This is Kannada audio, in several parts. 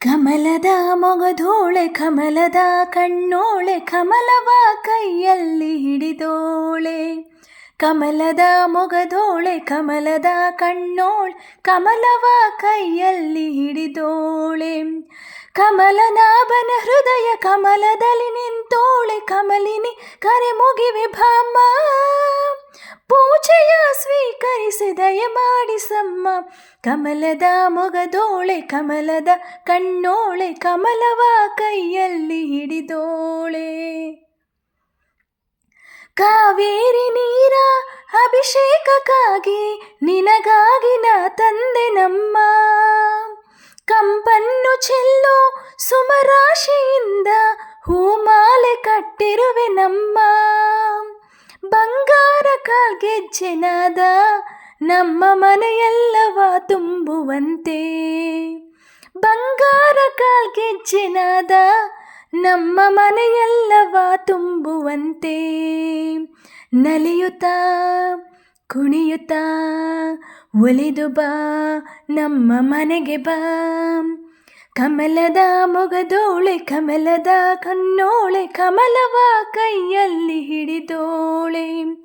ಕಮಲದ ಮೊಗದೋಳೆ ಕಮಲದ ಕಣ್ಣೋಳೆ ಕಮಲವ ಕೈಯಲ್ಲಿ ಹಿಡಿದೋಳೆ ಕಮಲದ ಮೊಗದೋಳೆ ಕಮಲದ ಕಣ್ಣೋಳೆ ಕಮಲವ ಕೈಯಲ್ಲಿ ಹಿಡಿದೋಳೆ ಕಮಲನಾಭನ ಹೃದಯ ಕಮಲದಲ್ಲಿ ನಿಂತೋಳೆ ಕಮಲಿನಿ ಕರೆ ಮುಗಿವೆ ಭಾಮ ಪೂಜೆಯ ಸ್ವೀಕರಿಸಿ ದಯ ಮಾಡಿಸಮ್ಮ ಕಮಲದ ಮೊಗದೋಳೆ, ಕಮಲದ ಕಣ್ಣೋಳೆ, ಕಮಲವ ಕೈಯಲ್ಲಿ ಹಿಡಿದೋಳೆ. ಕಾವೇರಿ ನೀರ ಅಭಿಷೇಕಕ್ಕಾಗಿ ನಿನಗಾಗಿ ನಾ ತಂದೆ ನಮ್ಮ. ಕಂಪನ್ನು ಚೆಲ್ಲೋ ಸುಮರಾಶಿಯಿಂದ ಹೂಮಾಲೆ ಕಟ್ಟಿರುವೆ ನಮ್ಮ. ಬಂಗಾರ ಕಾಲ್ಗೆಜ್ಜೆನಾದ ನಮ್ಮ ಮನೆಯೆಲ್ಲವ ತುಂಬುವಂತೆ. ಬಂಗಾರ ಕಾಲ್ಗೆಜ್ಜೆನಾದ ನಮ್ಮ ಮನೆಯೆಲ್ಲವ ತುಂಬುವಂತೆ. ನಲಿಯುತ್ತಾ, ಕುಣಿಯುತ್ತಾ, ಒಲಿದು ಬಾ, ನಮ್ಮ ಮನೆಗೆ ಬಾ. ಕಮಲದ ಮೊಗದೋಳೆ, ಕಮಲದ ಕಣ್ಣೋಳೆ, ಕಮಲವ ಕೈಯಲ್ಲಿ ಹಿಡಿದೋಳೆ.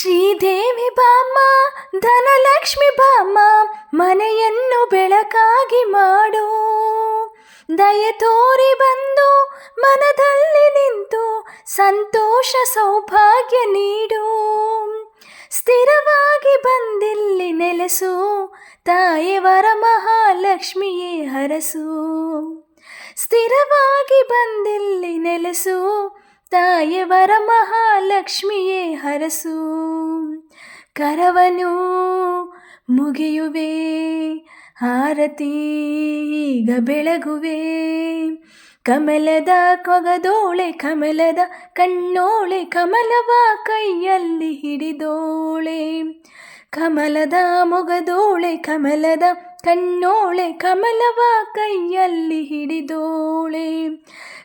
ಶ್ರೀದೇವಿ ಬಾಮ್ಮ, ಧನಲಕ್ಷ್ಮಿ ಬಾಮ್ಮ, ಮನೆಯನ್ನು ಬೆಳಕಾಗಿ ಮಾಡು. ದಯ ತೋರಿ ಬಂದು ಮನದಲ್ಲಿ ನಿಂತು ಸಂತೋಷ ಸೌಭಾಗ್ಯ ನೀಡು. ಸ್ಥಿರವಾಗಿ ಬಂದಿಲ್ಲಿ ನೆಲೆಸು, ತಾಯಿವರ ಮಹಾಲಕ್ಷ್ಮಿಯೇ ಹರಸು. ಸ್ಥಿರವಾಗಿ ಬಂದಿಲ್ಲಿ ನೆಲೆಸು ತಾಯಿವರ ಮಹಾಲಕ್ಷ್ಮಿಯೇ ಹರಸು ಕರವನು ಮುಗಿಯುವೆ ಆರತಿ ಈಗ ಬೆಳಗುವೆ ಕಮಲದ ಕೊಗದೋಳೆ ಕಮಲದ ಕಣ್ಣೋಳೆ ಕಮಲವ ಕೈಯಲ್ಲಿ ಹಿಡಿದೋಳೆ ಕಮಲದ ಮೊಗದೋಳೆ ಕಮಲದ ಕಣ್ಣೋಳೆ ಕಮಲವ ಕೈಯಲ್ಲಿ ಹಿಡಿದೋಳೆ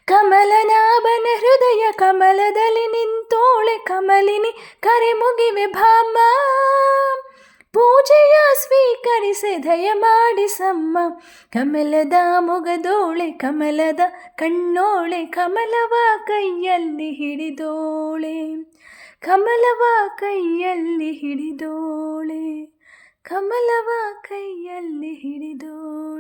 ಕಮಲನಾಭನ ಕಮಲಿನಿ ಕರೆ ಮುಗಿವೆ ಭಾಮ. ಪೂಜೆಯ ಸ್ವೀಕರಿಸಿ ದಯ ಮಾಡಿಸಮ್ಮ ಕಮಲದ ಮುಗದೋಳೆ, ಕಮಲದ ಕಣ್ಣೋಳೆ, ಕಮಲವ ಕೈಯಲ್ಲಿ ಹಿಡಿದೋಳೆ. ಕಮಲವ ಕೈಯಲ್ಲಿ ಹಿಡಿದೋಳೆ, ಕಮಲವ ಕೈಯಲ್ಲಿ ಹಿಡಿದೋಳೆ.